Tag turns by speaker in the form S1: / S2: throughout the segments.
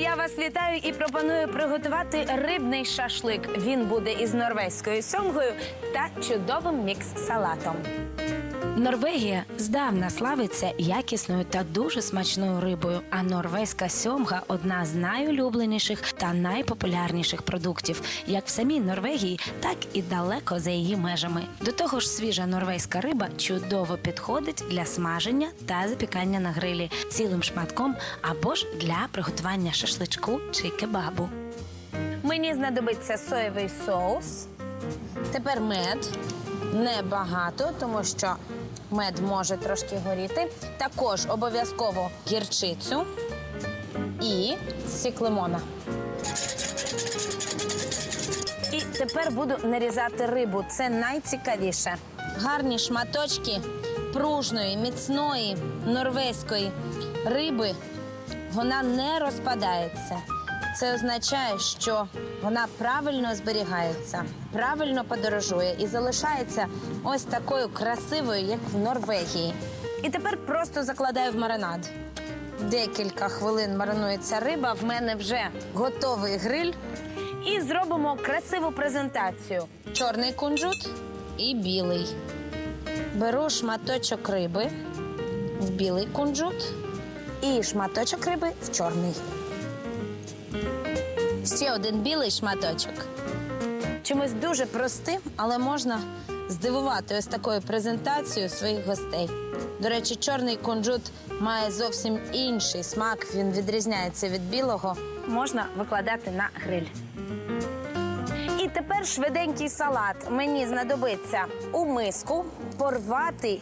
S1: я вас вітаю і пропоную приготувати рибний шашлик. Він буде із норвезькою сьомгою та чудовим мікс-салатом.
S2: Норвегія здавна славиться якісною та дуже смачною рибою. А норвезька сьомга одна з найулюбленіших та найпопулярніших продуктів, як в самій Норвегії, так і далеко за її межами. До того ж, свіжа норвезька риба чудово підходить для смаження та запікання на грилі цілим шматком або ж для приготування шашличку чи кебабу.
S1: Мені знадобиться соєвий соус. Тепер мед. Небагато, тому що мед може трошки горіти. Також обов'язково гірчицю і сік лимона. І тепер буду нарізати рибу. Це найцікавіше. Гарні шматочки пружної, міцної, норвезької риби. Вона не розпадається. Це означає, що вона правильно зберігається, правильно подорожує і залишається ось такою красивою, як в Норвегії. І тепер просто закладаю в маринад. Декілька хвилин маринується риба. В мене вже готовий гриль. І зробимо красиву презентацію: чорний кунжут і білий. Беру шматочок риби в білий кунжут і шматочок риби в чорний. Ще один білий шматочок. Чимось дуже простим, але можна здивувати ось такою презентацією своїх гостей. До речі, чорний кунжут має зовсім інший смак, він відрізняється від білого. Можна викладати на гриль. І тепер швиденький салат. Мені знадобиться у миску порвати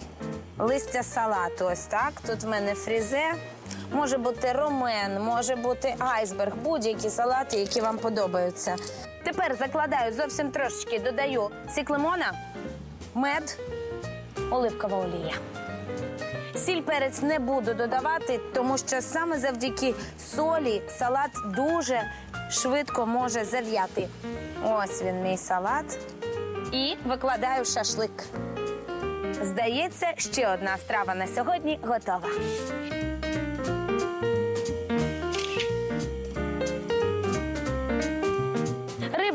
S1: листя салату. Ось так. Тут в мене фрізе. Може бути ромен, може бути айсберг, будь-які салати, які вам подобаються. Тепер закладаю зовсім трошечки, додаю сік лимона, мед, оливкова олія. Сіль перець не буду додавати, тому що саме завдяки солі салат дуже швидко може зав'яти. Ось він, мій салат. І викладаю шашлик. Здається, ще одна страва на сьогодні готова.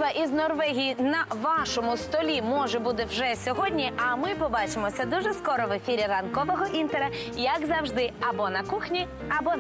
S1: Риба із Норвегії на вашому столі може бути вже сьогодні. А ми побачимося дуже скоро в ефірі ранкового інтера, як завжди, або на кухні, або на